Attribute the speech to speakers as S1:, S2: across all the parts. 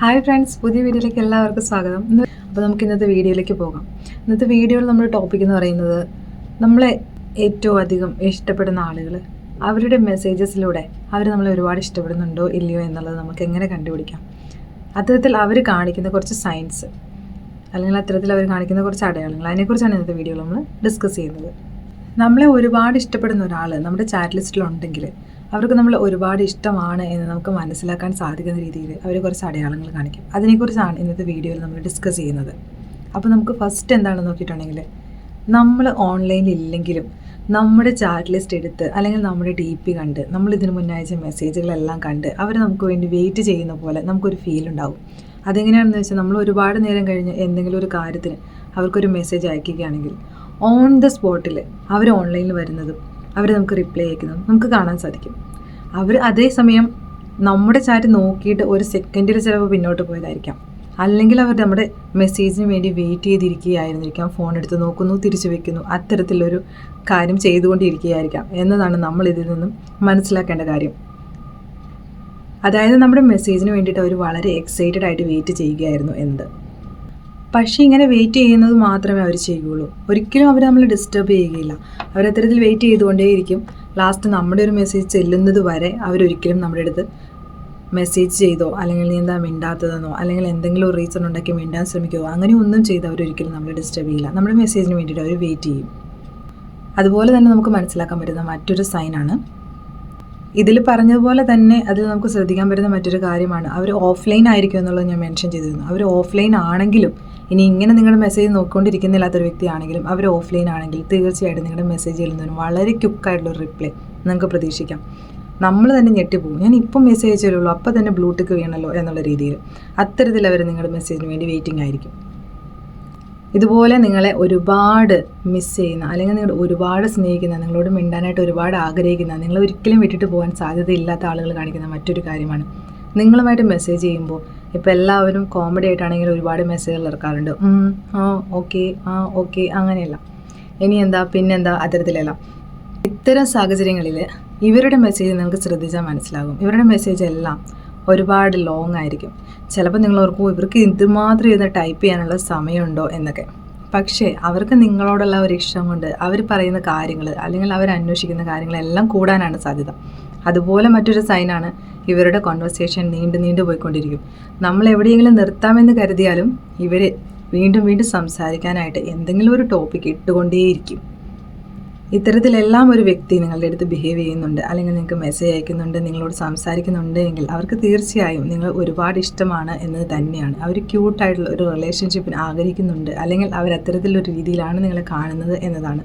S1: Hi friends പുതിയ വീഡിയോയിലേക്ക് എല്ലാവർക്കും സ്വാഗതം. അപ്പോൾ നമുക്ക് ഇന്നത്തെ വീഡിയോയിലേക്ക് പോകാം. ഇന്നത്തെ വീഡിയോയിൽ നമ്മുടെ ടോപ്പിക് എന്ന് പറയുന്നത് നമ്മളെ ഏറ്റവും അധികം ഇഷ്ടപ്പെടുന്ന ആളുകൾ അവരുടെ മെസ്സേജസിലൂടെ അവർ നമ്മളെ ഒരുപാട് ഇഷ്ടപ്പെടുന്നുണ്ടോ ഇല്ലയോ എന്നുള്ളത് നമുക്ക് എങ്ങനെ കണ്ടുപിടിക്കാം? അത്തരത്തിൽ അവർ കാണിക്കുന്ന കുറച്ച് സയൻസ് അല്ലെങ്കിൽ അത്തരത്തിൽ അവർ കാണിക്കുന്ന കുറച്ച് അടയാളങ്ങൾ അതിനെക്കുറിച്ചാണ് ഇന്നത്തെ വീഡിയോ നമ്മൾ ഡിസ്കസ് ചെയ്യുന്നത്. നമ്മളെ ഒരുപാട് ഇഷ്ടപ്പെടുന്ന ഒരാൾ നമ്മുടെ ചാറ്റ് ലിസ്റ്റിലുണ്ടെങ്കിൽ അവർക്ക് നമ്മൾ ഒരുപാട് ഇഷ്ടമാണ് എന്ന് നമുക്ക് മനസ്സിലാക്കാൻ സാധിക്കുന്ന രീതിയിൽ അവർ കുറച്ച് അടയാളങ്ങൾ കാണിക്കും. അതിനെക്കുറിച്ചാണ് ഇന്നത്തെ വീഡിയോയിൽ നമ്മൾ ഡിസ്കസ് ചെയ്യുന്നത്. അപ്പോൾ നമുക്ക് ഫസ്റ്റ് എന്താണെന്ന് നോക്കിയിട്ടുണ്ടെങ്കിൽ നമ്മൾ ഓൺലൈനിൽ ഇല്ലെങ്കിലും നമ്മുടെ ചാറ്റ് ലിസ്റ്റ് എടുത്ത് അല്ലെങ്കിൽ നമ്മുടെ ഡി പി കണ്ട് നമ്മൾ ഇതിന് മുന്നേ മെസ്സേജുകളെല്ലാം കണ്ട് അവർ നമുക്ക് വേണ്ടി വെയിറ്റ് ചെയ്യുന്ന പോലെ നമുക്കൊരു ഫീൽ ഉണ്ടാവും. അതെങ്ങനെയാണെന്ന് വെച്ചാൽ നമ്മൾ ഒരുപാട് നേരം കഴിഞ്ഞ് എന്തെങ്കിലും ഒരു കാര്യത്തിന് അവർക്കൊരു മെസ്സേജ് അയക്കുകയാണെങ്കിൽ ഓൺ ദ സ്പോട്ടിൽ അവർ ഓൺലൈനിൽ വരുന്നതും അവർ നമുക്ക് റിപ്ലൈ അയക്കുന്നതും നമുക്ക് കാണാൻ സാധിക്കും. അവർ അതേസമയം നമ്മുടെ ചാറ്റ് നോക്കിയിട്ട് ഒരു സെക്കൻഡിൽ ചിലപ്പോൾ പിന്നോട്ട് പോയതായിരിക്കാം. അല്ലെങ്കിൽ അവർ നമ്മുടെ മെസ്സേജിന് വേണ്ടി വെയിറ്റ് ചെയ്തിരിക്കുകയായിരുന്നിരിക്കാം. ഫോൺ എടുത്ത് നോക്കുന്നു തിരിച്ചു വെക്കുന്നു അത്തരത്തിലൊരു കാര്യം ചെയ്തുകൊണ്ടിരിക്കുകയായിരിക്കാം എന്നതാണ് നമ്മൾ ഇതിൽ നിന്നും മനസ്സിലാക്കേണ്ട കാര്യം. അതായത് നമ്മുടെ മെസ്സേജിന് വേണ്ടിയിട്ട് അവർ വളരെ എക്സൈറ്റഡ് ആയിട്ട് വെയിറ്റ് ചെയ്യുകയായിരുന്നു എന്നത് പക്ഷേ ഇങ്ങനെ വെയിറ്റ് ചെയ്യുന്നത് മാത്രമേ അവർ ചെയ്യുകയുള്ളൂ ഒരിക്കലും അവർ നമ്മളെ ഡിസ്റ്റർബ് ചെയ്യുകയില്ല. അവർ അത്തരത്തിൽ വെയിറ്റ് ചെയ്തുകൊണ്ടേയിരിക്കും. ലാസ്റ്റ് നമ്മുടെ ഒരു മെസ്സേജ് ചെല്ലുന്നത് വരെ അവരൊരിക്കലും നമ്മുടെ അടുത്ത് മെസ്സേജ് ചെയ്തോ അല്ലെങ്കിൽ നീ എന്താ മിണ്ടാത്തതെന്നോ അല്ലെങ്കിൽ എന്തെങ്കിലും റീസൺ ഉണ്ടാക്കി മിണ്ടാൻ ശ്രമിക്കുമോ അങ്ങനെ ഒന്നും ചെയ്ത് അവരൊരിക്കലും നമ്മളെ ഡിസ്റ്റർബ് ചെയ്യില്ല. നമ്മുടെ മെസ്സേജിന് വേണ്ടിയിട്ട് അവർ വെയിറ്റ് ചെയ്യും. അതുപോലെ തന്നെ നമുക്ക് മനസ്സിലാക്കാൻ പറ്റുന്ന മറ്റൊരു സൈനാണ് ഇതിൽ പറഞ്ഞതുപോലെ തന്നെ അതിൽ നമുക്ക് ശ്രദ്ധിക്കാൻ പറ്റുന്ന മറ്റൊരു കാര്യമാണ്. അവർ ഓഫ്ലൈൻ ആയിരിക്കും എന്നുള്ളത് ഞാൻ മെൻഷൻ ചെയ്തിരുന്നു. അവർ ഓഫ്ലൈൻ ആണെങ്കിലും ഇനി ഇങ്ങനെ നിങ്ങൾ മെസ്സേജ് നോക്കിക്കൊണ്ടിരിക്കുന്നില്ലാത്തൊരു വ്യക്തിയാണെങ്കിലും അവർ ഓഫ്ലൈൻ ആണെങ്കിൽ തീർച്ചയായിട്ടും നിങ്ങളുടെ മെസ്സേജ് ചെയ്യുന്നതിന് വളരെ ക്യുക്കായിട്ടുള്ള റിപ്ലൈ നിങ്ങൾക്ക് പ്രതീക്ഷിക്കാം. നമ്മൾ തന്നെ ഞെട്ടിപ്പോകും. ഞാൻ ഇപ്പം മെസ്സേജ് അയച്ചല്ലോ അപ്പോൾ തന്നെ ബ്ലൂടിക്ക് വീണല്ലോ എന്നുള്ള രീതിയിൽ. അത്തരത്തിൽ അവർ നിങ്ങളുടെ മെസ്സേജിന് വേണ്ടി വെയിറ്റിംഗ് ആയിരിക്കും. ഇതുപോലെ നിങ്ങളെ ഒരുപാട് മിസ് ചെയ്യുന്ന അല്ലെങ്കിൽ നിങ്ങൾ ഒരുപാട് സ്നേഹിക്കുന്ന നിങ്ങളോട് മിണ്ടാനായിട്ട് ഒരുപാട് ആഗ്രഹിക്കുന്ന നിങ്ങൾ ഒരിക്കലും വിട്ടിട്ട് പോകാൻ സാധ്യതയില്ലാത്ത ആളുകൾ കാണിക്കുന്ന മറ്റൊരു കാര്യമാണ് നിങ്ങളുമായിട്ട് മെസ്സേജ് ചെയ്യുമ്പോൾ ഇപ്പോൾ എല്ലാവരും കോമഡി ആയിട്ടാണെങ്കിൽ ഒരുപാട് മെസ്സേജുകൾ ഇറക്കാറുണ്ട്. ആ ഓക്കെ ആ ഓക്കെ അങ്ങനെയല്ല. ഇനി എന്താ പിന്നെന്താ അത്തരത്തിലല്ല. ഇത്തരം സാഹചര്യങ്ങളിൽ ഇവരുടെ മെസ്സേജ് നിങ്ങൾക്ക് ശ്രദ്ധിച്ചാൽ മനസ്സിലാകും. ഇവരുടെ മെസ്സേജ് എല്ലാം ഒരുപാട് ലോങ് ആയിരിക്കും. ചിലപ്പോൾ നിങ്ങൾ ഓർക്കും ഇവർക്ക് ഇതുമാത്രം ഇരുന്ന് ടൈപ്പ് ചെയ്യാനുള്ള സമയമുണ്ടോ എന്നൊക്കെ. പക്ഷേ അവർക്ക് നിങ്ങളോടുള്ള ഒരു ഇഷ്ടം കൊണ്ട് അവർ പറയുന്ന കാര്യങ്ങൾ അല്ലെങ്കിൽ അവർ അന്വേഷിക്കുന്ന കാര്യങ്ങളെല്ലാം കൂടാനാണ് സാധ്യത. അതുപോലെ മറ്റൊരു സൈനാണ് ഇവരുടെ കോൺവെർസേഷൻ നീണ്ടു നീണ്ടു പോയിക്കൊണ്ടിരിക്കും. നമ്മൾ എവിടെയെങ്കിലും നിർത്താമെന്ന് കരുതിയാലും ഇവർ വീണ്ടും വീണ്ടും സംസാരിക്കാനായിട്ട് എന്തെങ്കിലും ഒരു ടോപ്പിക് ഇട്ടുകൊണ്ടേയിരിക്കും. ഇത്തരത്തിലെല്ലാം ഒരു വ്യക്തി നിങ്ങളുടെ അടുത്ത് ബിഹേവ് ചെയ്യുന്നുണ്ട് അല്ലെങ്കിൽ നിങ്ങൾക്ക് മെസ്സേജ് അയക്കുന്നുണ്ട് നിങ്ങളോട് സംസാരിക്കുന്നുണ്ട് എങ്കിൽ അവർക്ക് തീർച്ചയായും നിങ്ങൾ ഒരുപാട് ഇഷ്ടമാണ് എന്നത് തന്നെയാണ്. അവർ ക്യൂട്ടായിട്ടുള്ള ഒരു റിലേഷൻഷിപ്പിന് ആഗ്രഹിക്കുന്നുണ്ട് അല്ലെങ്കിൽ അവർ അത്തരത്തിലൊരു രീതിയിലാണ് നിങ്ങളെ കാണുന്നത് എന്നതാണ്.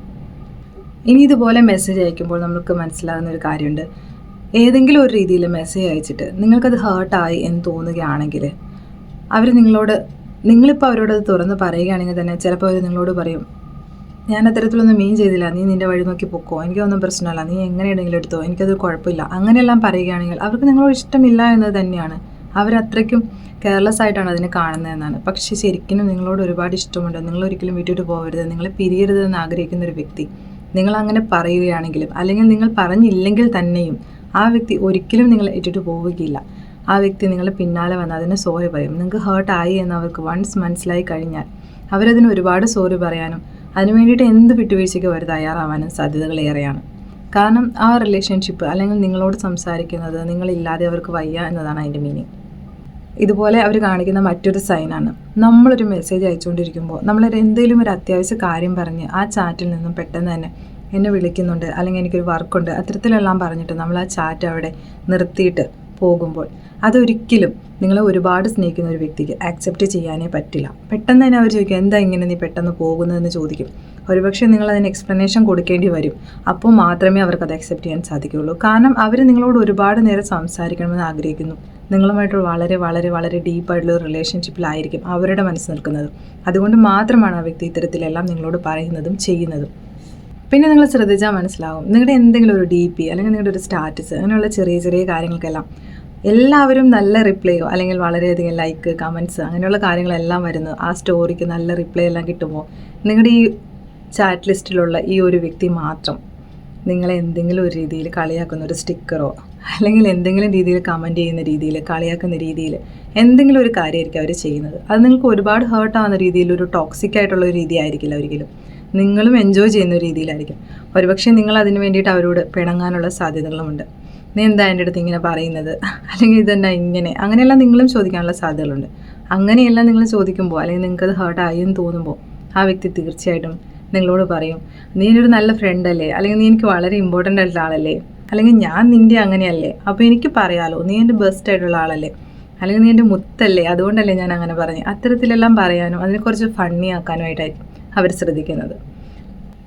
S1: ഇനി ഇതുപോലെ മെസ്സേജ് അയക്കുമ്പോൾ നമുക്ക് മനസ്സിലാകുന്ന ഒരു കാര്യമുണ്ട്. ഏതെങ്കിലും ഒരു രീതിയിൽ മെസ്സേജ് അയച്ചിട്ട് നിങ്ങൾക്കത് ഹേർട്ടായി എന്ന് തോന്നുകയാണെങ്കിൽ അവർ നിങ്ങളോട് നിങ്ങളിപ്പോൾ അവരോട് തുറന്ന് പറയുകയാണെങ്കിൽ തന്നെ ചിലപ്പോൾ അവർ നിങ്ങളോട് പറയും ഞാൻ അത്തരത്തിലൊന്നും മീൻ ചെയ്തില്ല. നീ നിന്റെ വഴി നോക്കി പൊക്കോ. എനിക്കൊന്നും പ്രശ്നമല്ല. നീ എങ്ങനെയാണെങ്കിലും എടുത്തോ. എനിക്കത് കുഴപ്പമില്ല. അങ്ങനെയെല്ലാം പറയുകയാണെങ്കിൽ അവർക്ക് നിങ്ങളോട് ഇഷ്ടമില്ല എന്നത് തന്നെയാണ്. അവരത്രയ്ക്കും കെയർലെസ് ആയിട്ടാണ് അതിനെ കാണുന്നതെന്നാണ്. പക്ഷെ ശരിക്കും നിങ്ങളോട് ഒരുപാട് ഇഷ്ടമുണ്ട്. നിങ്ങൾ ഒരിക്കലും വിട്ടിട്ട് പോകരുത്. നിങ്ങളെ പിരിയരുത് എന്ന് ആഗ്രഹിക്കുന്ന ഒരു വ്യക്തി. നിങ്ങൾ അങ്ങനെ പറയുകയാണെങ്കിലും അല്ലെങ്കിൽ നിങ്ങൾ പറഞ്ഞില്ലെങ്കിൽ തന്നെയും ആ വ്യക്തി ഒരിക്കലും നിങ്ങളെ ഇട്ടിട്ട് പോവുകയില്ല. ആ വ്യക്തി നിങ്ങളെ പിന്നാലെ വന്ന് അതിന് സോറി പറയും. നിങ്ങൾക്ക് ഹേർട്ട് ആയി എന്ന് അവർക്ക് വൺസ് മനസ്സിലായി കഴിഞ്ഞാൽ അവരതിന് ഒരുപാട് സോറി പറയാനും അതിനു വേണ്ടിയിട്ട് എന്ത് വിട്ടുവീഴ്ചയ്ക്ക് അവർ തയ്യാറാവാനും സാധ്യതകൾ ഏറെയാണ്. കാരണം ആ റിലേഷൻഷിപ്പ് അല്ലെങ്കിൽ നിങ്ങളോട് സംസാരിക്കുന്നത് നിങ്ങളില്ലാതെ അവർക്ക് വയ്യ എന്നതാണ് അതിന്റെ മീനിങ് ഇതുപോലെ അവർ കാണിക്കുന്ന മറ്റൊരു സൈനാണ് നമ്മളൊരു മെസ്സേജ് അയച്ചുകൊണ്ടിരിക്കുമ്പോൾ നമ്മളൊരു എന്തെങ്കിലും ഒരു അത്യാവശ്യ കാര്യം പറഞ്ഞ് ആ ചാറ്റിൽ നിന്നും പെട്ടെന്ന് തന്നെ എന്നെ വിളിക്കുന്നുണ്ട് അല്ലെങ്കിൽ എനിക്കൊരു വർക്കുണ്ട് അത്തരത്തിലെല്ലാം പറഞ്ഞിട്ട് നമ്മൾ ആ ചാറ്റ് അവിടെ നിർത്തിയിട്ട് പോകുമ്പോൾ അതൊരിക്കലും നിങ്ങളെ ഒരുപാട് സ്നേഹിക്കുന്ന ഒരു വ്യക്തിക്ക് ആക്സെപ്റ്റ് ചെയ്യാനേ പറ്റില്ല. പെട്ടെന്ന് തന്നെ അവർ ചോദിക്കും എന്താ ഇങ്ങനെ നീ പെട്ടെന്ന് പോകുന്നതെന്ന് ചോദിക്കും? ഒരുപക്ഷെ നിങ്ങൾ അതിന് എക്സ്പ്ലനേഷൻ കൊടുക്കേണ്ടി വരും. അപ്പോൾ മാത്രമേ അവർക്ക് അത് അക്സെപ്റ്റ് ചെയ്യാൻ സാധിക്കുകയുള്ളൂ. കാരണം അവർ നിങ്ങളോട് ഒരുപാട് നേരം സംസാരിക്കണമെന്ന് ആഗ്രഹിക്കുന്നു. നിങ്ങളുമായിട്ട് വളരെ വളരെ വളരെ ഡീപ്പായിട്ടുള്ള ഒരു റിലേഷൻഷിപ്പിലായിരിക്കും അവരുടെ മനസ്സ് നിൽക്കുന്നത്. അതുകൊണ്ട് മാത്രമാണ് ആ വ്യക്തി ഇത്തരത്തിലെല്ലാം നിങ്ങളോട് പറയുന്നതും ചെയ്യുന്നതും. പിന്നെ നിങ്ങൾ ശ്രദ്ധിച്ചാൽ മനസ്സിലാവും. നിങ്ങളുടെ എന്തെങ്കിലും ഒരു ഡി പി അല്ലെങ്കിൽ നിങ്ങളുടെ ഒരു സ്റ്റാറ്റസ് അങ്ങനെയുള്ള ചെറിയ ചെറിയ കാര്യങ്ങൾക്കെല്ലാം എല്ലാവരും നല്ല റിപ്ലൈയോ അല്ലെങ്കിൽ വളരെയധികം ലൈക്ക് കമൻസ് അങ്ങനെയുള്ള കാര്യങ്ങളെല്ലാം വരുന്നു. ആ സ്റ്റോറിക്ക് നല്ല റിപ്ലൈ എല്ലാം കിട്ടുമ്പോൾ നിങ്ങളുടെ ഈ ചാറ്റ് ലിസ്റ്റിലുള്ള ഈ ഒരു വ്യക്തി മാത്രം നിങ്ങളെ എന്തെങ്കിലും ഒരു രീതിയിൽ കളിയാക്കുന്ന ഒരു സ്റ്റിക്കറോ അല്ലെങ്കിൽ എന്തെങ്കിലും രീതിയിൽ കമന്റ് ചെയ്യുന്ന രീതിയിൽ കളിയാക്കുന്ന രീതിയിൽ എന്തെങ്കിലും ഒരു കാര്യമായിരിക്കും അവർ ചെയ്യുന്നത്. അത് നിങ്ങൾക്ക് ഒരുപാട് ഹേർട്ട് ആവുന്ന രീതിയിൽ ഒരു ടോക്സിക് ആയിട്ടുള്ള ഒരു രീതി ആയിരിക്കില്ല ഒരിക്കലും. നിങ്ങളും എൻജോയ് ചെയ്യുന്ന രീതിയിലായിരിക്കും. ഒരുപക്ഷെ നിങ്ങൾ അതിന് വേണ്ടിയിട്ട് അവരോട് പിണങ്ങാനുള്ള സാധ്യതകളുമുണ്ട്. നീ എന്താ എന്റെ അടുത്ത് ഇങ്ങനെ പറയുന്നത്? അല്ലെങ്കിൽ ഇതെന്നാ ഇങ്ങനെ? അങ്ങനെയെല്ലാം നിങ്ങളും ചോദിക്കാനുള്ള സാധ്യതകളുണ്ട്. അങ്ങനെയെല്ലാം നിങ്ങൾ ചോദിക്കുമ്പോൾ അല്ലെങ്കിൽ നിങ്ങൾക്കത് ഹേർട്ട് ആയി എന്ന് തോന്നുമ്പോൾ ആ വ്യക്തി തീർച്ചയായിട്ടും നിങ്ങളോട് പറയും നീ ഒരു നല്ല ഫ്രണ്ട് അല്ലേ? അല്ലെങ്കിൽ നീ എനിക്ക് വളരെ ഇമ്പോർട്ടന്റ് ആയിട്ടുള്ള ആളല്ലേ? അല്ലെങ്കിൽ ഞാൻ നിന്റെ അങ്ങനെയല്ലേ? അപ്പോൾ എനിക്ക് പറയാലോ നീ എന്റെ ബെസ്റ്റ് ആയിട്ടുള്ള ആളല്ലേ? അല്ലെങ്കിൽ നീ എന്റെ മുത്തല്ലേ? അതുകൊണ്ടല്ലേ ഞാൻ അങ്ങനെ പറഞ്ഞു അത്തരത്തിലെല്ലാം പറയാനും അതിനെക്കുറിച്ച് കുറച്ച് ഫണ്ണി ആക്കാനുമായിട്ടായിരിക്കും അവർ ശ്രദ്ധിക്കുന്നത്.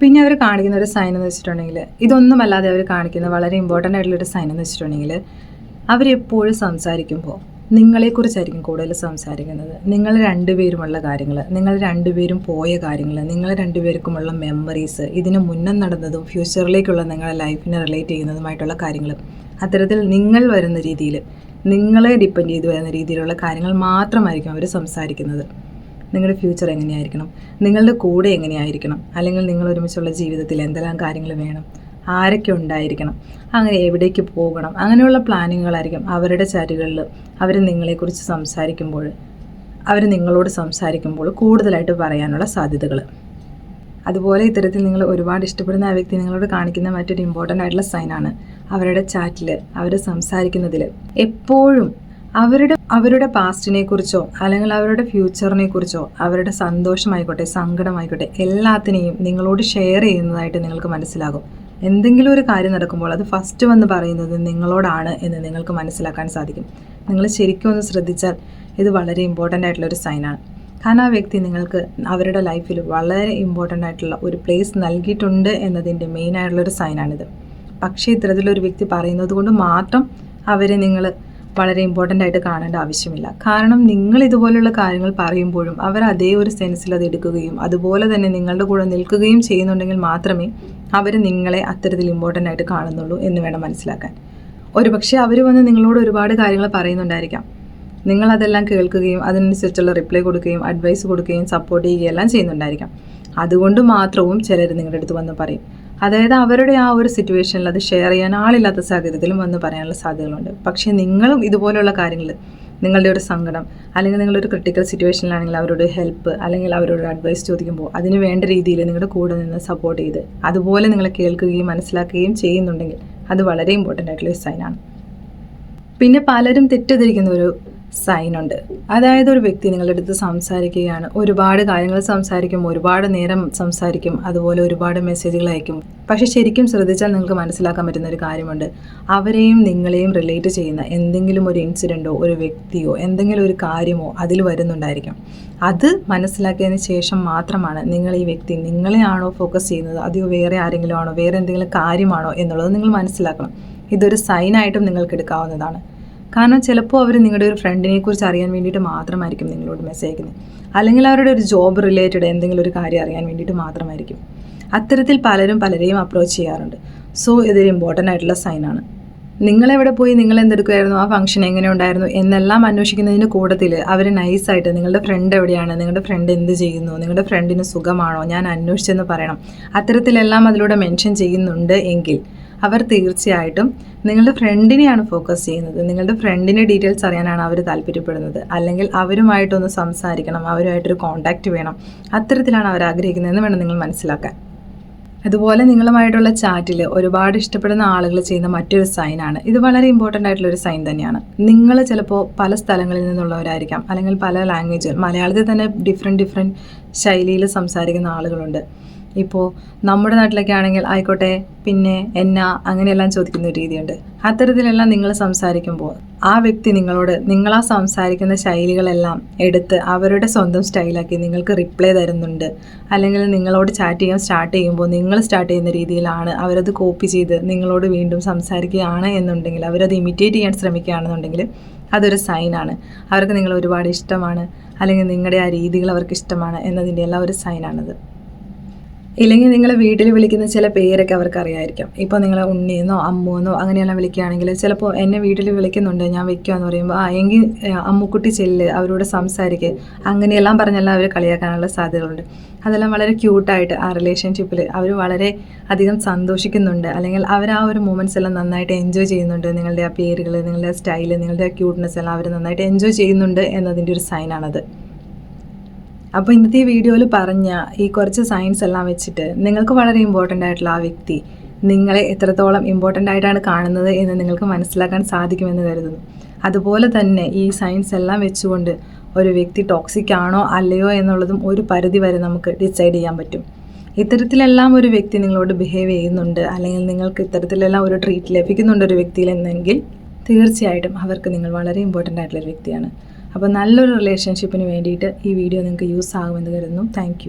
S1: പിന്നെ അവർ കാണിക്കുന്ന ഒരു സൈൻ എന്ന് വെച്ചിട്ടുണ്ടെങ്കിൽ ഇതൊന്നുമല്ലാതെ അവർ കാണിക്കുന്ന വളരെ ഇമ്പോർട്ടന്റ് ആയിട്ടുള്ളൊരു സൈൻ എന്ന് വെച്ചിട്ടുണ്ടെങ്കിൽ അവരെപ്പോഴും സംസാരിക്കുമ്പോൾ നിങ്ങളെക്കുറിച്ചായിരിക്കും കൂടുതൽ സംസാരിക്കുന്നത്. നിങ്ങൾ രണ്ടുപേരുമുള്ള കാര്യങ്ങൾ നിങ്ങൾ രണ്ടുപേരും പോയ കാര്യങ്ങൾ നിങ്ങൾ രണ്ടുപേർക്കുമുള്ള മെമ്മറീസ് ഇതിന് മുന്നേ നടന്നതും ഫ്യൂച്ചറിലേക്കുള്ള നിങ്ങളുടെ ലൈഫിനെ റിലേറ്റ് ചെയ്യുന്നതുമായിട്ടുള്ള കാര്യങ്ങൾ. അത്തരത്തിൽ നിങ്ങൾ വരുന്ന രീതിയിൽ നിങ്ങളെ ഡിപ്പെൻഡ് ചെയ്ത് വരുന്ന രീതിയിലുള്ള കാര്യങ്ങൾ മാത്രമായിരിക്കും അവർ സംസാരിക്കുന്നത്. നിങ്ങളുടെ ഫ്യൂച്ചർ എങ്ങനെയായിരിക്കണം? നിങ്ങളുടെ കൂടെ എങ്ങനെയായിരിക്കണം? അല്ലെങ്കിൽ നിങ്ങൾ ഒരുമിച്ചുള്ള ജീവിതത്തിൽ എന്തെല്ലാം കാര്യങ്ങൾ വേണം? ആരൊക്കെ ഉണ്ടായിരിക്കണം? അങ്ങനെ എവിടേക്ക് പോകണം? അങ്ങനെയുള്ള പ്ലാനിങ്ങുകളായിരിക്കും അവരുടെ ചാറ്റുകളിൽ അവർ നിങ്ങളെക്കുറിച്ച് സംസാരിക്കുമ്പോൾ അവർ നിങ്ങളോട് സംസാരിക്കുമ്പോൾ കൂടുതലായിട്ട് പറയാനുള്ള സാധ്യതകൾ. അതുപോലെ ഇത്തരത്തിൽ നിങ്ങൾ ഒരുപാട് ഇഷ്ടപ്പെടുന്ന ആ വ്യക്തി നിങ്ങളോട് കാണിക്കുന്ന മറ്റൊരു ഇമ്പോർട്ടന്റ് ആയിട്ടുള്ള സൈനാണ് അവരുടെ ചാറ്റിൽ അവർ സംസാരിക്കുന്നതിൽ എപ്പോഴും അവരുടെ അവരുടെ പാസ്റ്റിനെ കുറിച്ചോ അല്ലെങ്കിൽ അവരുടെ ഫ്യൂച്ചറിനെ കുറിച്ചോ അവരുടെ സന്തോഷമായിക്കോട്ടെ സങ്കടമായിക്കോട്ടെ എല്ലാത്തിനെയും നിങ്ങളോട് ഷെയർ ചെയ്യുന്നതായിട്ട് നിങ്ങൾക്ക് മനസ്സിലാകും. എന്തെങ്കിലും ഒരു കാര്യം നടക്കുമ്പോൾ അത് ഫസ്റ്റ് വന്ന് പറയുന്നത് നിങ്ങളോടാണ് എന്ന് നിങ്ങൾക്ക് മനസ്സിലാക്കാൻ സാധിക്കും. നിങ്ങൾ ശരിക്കും ഒന്ന് ശ്രദ്ധിച്ചാൽ ഇത് വളരെ ഇമ്പോർട്ടന്റ് ആയിട്ടുള്ള ഒരു സൈനാണ് കാരണം ആ വ്യക്തി നിങ്ങൾക്ക് അവരുടെ ലൈഫിൽ വളരെ ഇമ്പോർട്ടന്റ് ആയിട്ടുള്ള ഒരു പ്ലേസ് നൽകിയിട്ടുണ്ട് എന്നതിന്റെ മെയിൻ ആയിട്ടുള്ളൊരു സൈനാണിത് പക്ഷേ ഇത്തരത്തിലൊരു വ്യക്തി പറയുന്നത് കൊണ്ട് മാത്രം അവരെ നിങ്ങൾ വളരെ ഇമ്പോർട്ടന്റ് ആയിട്ട് കാണേണ്ട ആവശ്യമില്ല. കാരണം നിങ്ങൾ ഇതുപോലുള്ള കാര്യങ്ങൾ പറയുമ്പോഴും അവർ അതേ ഒരു സെൻസിൽ അത് എടുക്കുകയും അതുപോലെ തന്നെ നിങ്ങളുടെ കൂടെ നിൽക്കുകയും ചെയ്യുന്നുണ്ടെങ്കിൽ മാത്രമേ അവർ നിങ്ങളെ അത്തരത്തിൽ ഇമ്പോർട്ടന്റ് ആയിട്ട് കാണുന്നുള്ളൂ എന്ന് വേണം മനസ്സിലാക്കാൻ. ഒരുപക്ഷെ അവർ വന്ന് നിങ്ങളോട് ഒരുപാട് കാര്യങ്ങൾ പറയുന്നുണ്ടായിരിക്കാം. നിങ്ങൾ അതെല്ലാം കേൾക്കുകയും അതിനനുസരിച്ചുള്ള റിപ്ലൈ കൊടുക്കുകയും അഡ്വൈസ് കൊടുക്കുകയും സപ്പോർട്ട് ചെയ്യുകയും എല്ലാം ചെയ്യുന്നുണ്ടായിരിക്കാം. അതുകൊണ്ട് മാത്രവും ചിലർ നിങ്ങളുടെ അടുത്ത് വന്ന് പറയും. അതായത് അവരുടെ ആ ഒരു സിറ്റുവേഷനിൽ അത് ഷെയർ ചെയ്യാൻ ആളില്ലാത്ത സാഹചര്യത്തിലും വന്ന് പറയാനുള്ള സാധ്യതകളുണ്ട്. പക്ഷേ നിങ്ങളും ഇതുപോലെയുള്ള കാര്യങ്ങൾ നിങ്ങളുടെ ഒരു സങ്കടം അല്ലെങ്കിൽ നിങ്ങളൊരു ക്രിട്ടിക്കൽ സിറ്റുവേഷനിലാണെങ്കിൽ അവരോട് ഹെൽപ്പ് അല്ലെങ്കിൽ അവരോട് അഡ്വൈസ് ചോദിക്കുമ്പോൾ അതിന് വേണ്ട രീതിയിൽ നിങ്ങളുടെ കൂടെ നിന്ന് സപ്പോർട്ട് ചെയ്ത് അതുപോലെ നിങ്ങളെ കേൾക്കുകയും മനസ്സിലാക്കുകയും ചെയ്യുന്നുണ്ടെങ്കിൽ അത് വളരെ ഇമ്പോർട്ടന്റ് ആയിട്ടുള്ള ഒരു സൈനാണ് പിന്നെ പലരും തെറ്റിദ്ധരിക്കുന്ന ഒരു സൈൻ ഉണ്ട് അതായത് ഒരു വ്യക്തി നിങ്ങളുടെ അടുത്ത് സംസാരിക്കുകയാണ്. ഒരുപാട് കാര്യങ്ങൾ സംസാരിക്കും ഒരുപാട് നേരം സംസാരിക്കും അതുപോലെ ഒരുപാട് മെസ്സേജുകൾ അയക്കും. പക്ഷെ ശരിക്കും ശ്രദ്ധിച്ചാൽ നിങ്ങൾക്ക് മനസ്സിലാക്കാൻ പറ്റുന്ന ഒരു കാര്യമുണ്ട്. അവരെയും നിങ്ങളെയും റിലേറ്റ് ചെയ്യുന്ന എന്തെങ്കിലും ഒരു ഇൻസിഡന്റോ ഒരു വ്യക്തിയോ എന്തെങ്കിലും ഒരു കാര്യമോ അതിൽ വരുന്നുണ്ടായിരിക്കും. അത് മനസ്സിലാക്കിയതിന് ശേഷം മാത്രമാണ് നിങ്ങൾ ഈ വ്യക്തി നിങ്ങളെയാണോ ഫോക്കസ് ചെയ്യുന്നത്? അതോ വേറെ ആരെങ്കിലും ആണോ? വേറെ എന്തെങ്കിലും കാര്യമാണോ എന്നുള്ളത് നിങ്ങൾ മനസ്സിലാക്കണം. ഇതൊരു സൈനായിട്ടും നിങ്ങൾക്ക് എടുക്കാവുന്നതാണ്. കാരണം ചിലപ്പോൾ അവർ നിങ്ങളുടെ ഒരു ഫ്രണ്ടിനെ കുറിച്ച് അറിയാൻ വേണ്ടിയിട്ട് മാത്രമായിരിക്കും നിങ്ങളോട് മെസ്സേജ് അയക്കുന്നത് അല്ലെങ്കിൽ അവരുടെ ഒരു ജോബ് റിലേറ്റഡ് എന്തെങ്കിലും ഒരു കാര്യം അറിയാൻ വേണ്ടിയിട്ട് മാത്രമായിരിക്കും. അത്തരത്തിൽ പലരും പലരെയും അപ്രോച്ച് ചെയ്യാറുണ്ട്. സോ ഇതൊരു ഇമ്പോർട്ടന്റ് ആയിട്ടുള്ള സൈനാണ് നിങ്ങളെവിടെ പോയി നിങ്ങൾ എന്തെടുക്കുമായിരുന്നു ആ ഫംഗ്ഷൻ എങ്ങനെ ഉണ്ടായിരുന്നു എന്നെല്ലാം അന്വേഷിക്കുന്നതിന് കൂട്ടത്തിൽ അവർ നൈസായിട്ട് നിങ്ങളുടെ ഫ്രണ്ട് എവിടെയാണ് നിങ്ങളുടെ ഫ്രണ്ട് എന്ത് ചെയ്യുന്നു നിങ്ങളുടെ ഫ്രണ്ടിന് സുഖമാണോ ഞാൻ അന്വേഷിച്ചെന്ന് പറയണം. അത്തരത്തിലെല്ലാം അതിലൂടെ മെൻഷൻ ചെയ്യുന്നുണ്ട് എങ്കിൽ അവർ തീർച്ചയായിട്ടും നിങ്ങളുടെ ഫ്രണ്ടിനെയാണ് ഫോക്കസ് ചെയ്യുന്നത്. നിങ്ങളുടെ ഫ്രണ്ടിന്റെ ഡീറ്റെയിൽസ് അറിയാനാണ് അവർ താല്പര്യപ്പെടുന്നത്. അല്ലെങ്കിൽ അവരുമായിട്ടൊന്ന് സംസാരിക്കണം അവരുമായിട്ടൊരു കോൺടാക്റ്റ് വേണം. അത്തരത്തിലാണ് അവർ ആഗ്രഹിക്കുന്നതെന്ന് വേണം നിങ്ങൾ മനസ്സിലാക്കാൻ. അതുപോലെ നിങ്ങളുമായിട്ടുള്ള ചാറ്റിൽ ഒരുപാട് ഇഷ്ടപ്പെടുന്ന ആളുകൾ ചെയ്യുന്ന മറ്റൊരു സൈനാണ് ഇത് വളരെ ഇമ്പോർട്ടന്റ് ആയിട്ടുള്ള ഒരു സൈൻ തന്നെയാണ്. നിങ്ങൾ ചിലപ്പോൾ പല സ്ഥലങ്ങളിൽ നിന്നുള്ളവരായിരിക്കാം. അല്ലെങ്കിൽ പല ലാംഗ്വേജ് മലയാളത്തിൽ തന്നെ ഡിഫറെന്റ് ഡിഫറെന്റ് ശൈലിയിൽ സംസാരിക്കുന്ന ആളുകളുണ്ട്. ഇപ്പോൾ നമ്മുടെ നാട്ടിലൊക്കെ ആണെങ്കിൽ ആയിക്കോട്ടെ പിന്നെ എന്നാ അങ്ങനെയെല്ലാം ചോദിക്കുന്ന ഒരു രീതിയുണ്ട്. അത്തരത്തിലെല്ലാം നിങ്ങൾ സംസാരിക്കുമ്പോൾ ആ വ്യക്തി നിങ്ങളോട് നിങ്ങളാ സംസാരിക്കുന്ന ശൈലികളെല്ലാം എടുത്ത് അവരുടെ സ്വന്തം സ്റ്റൈലാക്കി നിങ്ങൾക്ക് റിപ്ലൈ തരുന്നുണ്ട്. അല്ലെങ്കിൽ നിങ്ങളോട് ചാറ്റ് ചെയ്യാൻ സ്റ്റാർട്ട് ചെയ്യുമ്പോൾ നിങ്ങൾ സ്റ്റാർട്ട് ചെയ്യുന്ന രീതിയിലാണ് അവരത് കോപ്പി ചെയ്ത് നിങ്ങളോട് വീണ്ടും സംസാരിക്കുകയാണ് എന്നുണ്ടെങ്കിൽ അവരത് ഇമിറ്റേറ്റ് ചെയ്യാൻ ശ്രമിക്കുകയാണെന്നുണ്ടെങ്കിൽ അതൊരു സൈനാണ് അവർക്ക് നിങ്ങൾ ഒരുപാട് ഇഷ്ടമാണ്. അല്ലെങ്കിൽ നിങ്ങളുടെ ആ രീതികൾ അവർക്ക് ഇഷ്ടമാണ് എന്നതിന്റെ എല്ലാം ഒരു സൈനാണത് ഇല്ലെങ്കിൽ നിങ്ങൾ വീട്ടിൽ വിളിക്കുന്ന ചില പേരൊക്കെ അവർക്ക് അറിയായിരിക്കും ഇപ്പോൾ നിങ്ങൾ ഉണ്ണിയെന്നോ അമ്മുവെന്നോ അങ്ങനെയെല്ലാം വിളിക്കുകയാണെങ്കിൽ ചിലപ്പോൾ എന്നെ വീട്ടിൽ വിളിക്കുന്നുണ്ട് ഞാൻ വെക്കുകയെന്ന് പറയുമ്പോൾ ആ എങ്കിൽ അമ്മുക്കുട്ടി ചെല്ല് അവരോട് സംസാരിക്കുക അങ്ങനെയെല്ലാം പറഞ്ഞെല്ലാം അവർ കളിയാക്കാനുള്ള സാധ്യതകളുണ്ട്. അതെല്ലാം വളരെ ക്യൂട്ടായിട്ട് ആ റിലേഷൻഷിപ്പിൽ അവർ വളരെ അധികം സന്തോഷിക്കുന്നുണ്ട്. അല്ലെങ്കിൽ അവർ ആ ഒരു മൂമെന്റ്സ് എല്ലാം നന്നായിട്ട് എൻജോയ് ചെയ്യുന്നുണ്ട്. നിങ്ങളുടെ ആ പേരുകൾ നിങ്ങളുടെ സ്റ്റൈൽ നിങ്ങളുടെ ക്യൂട്ട്നെസ് എല്ലാം അവർ നന്നായിട്ട് എൻജോയ് ചെയ്യുന്നുണ്ട് എന്നതിന്റെ ഒരു സൈനാണത് അപ്പോൾ ഇന്നത്തെ ഈ വീഡിയോയിൽ പറഞ്ഞ ഈ കുറച്ച് സയൻസ് എല്ലാം വെച്ചിട്ട് നിങ്ങൾക്ക് വളരെ ഇമ്പോർട്ടന്റ് ആയിട്ടുള്ള ആ വ്യക്തി നിങ്ങളെ എത്രത്തോളം ഇമ്പോർട്ടന്റ് ആയിട്ടാണ് കാണുന്നത് എന്ന് നിങ്ങൾക്ക് മനസ്സിലാക്കാൻ സാധിക്കുമെന്ന് കരുതുന്നു. അതുപോലെ തന്നെ ഈ സയൻസ് എല്ലാം വെച്ചുകൊണ്ട് ഒരു വ്യക്തി ടോക്സിക് ആണോ അല്ലയോ എന്നുള്ളതും ഒരു പരിധി വരെ നമുക്ക് ഡിസൈഡ് ചെയ്യാൻ പറ്റും. ഇത്തരത്തിലെല്ലാം ഒരു വ്യക്തി നിങ്ങളോട് ബിഹേവ് ചെയ്യുന്നുണ്ട് അല്ലെങ്കിൽ നിങ്ങൾക്ക് ഇത്തരത്തിലെല്ലാം ഒരു ട്രീറ്റ് ലഭിക്കുന്നുണ്ട് ഒരു വ്യക്തിയിൽ എന്നെങ്കിൽ തീർച്ചയായിട്ടും അവർക്ക് നിങ്ങൾ വളരെ ഇമ്പോർട്ടന്റ് ആയിട്ടുള്ള ഒരു വ്യക്തിയാണ്. അപ്പോൾ നല്ലൊരു റിലേഷൻഷിപ്പിന് വേണ്ടിയിട്ട് ഈ വീഡിയോ നിങ്ങൾക്ക് യൂസ് ആകുമെന്ന് കരുതുന്നു. താങ്ക്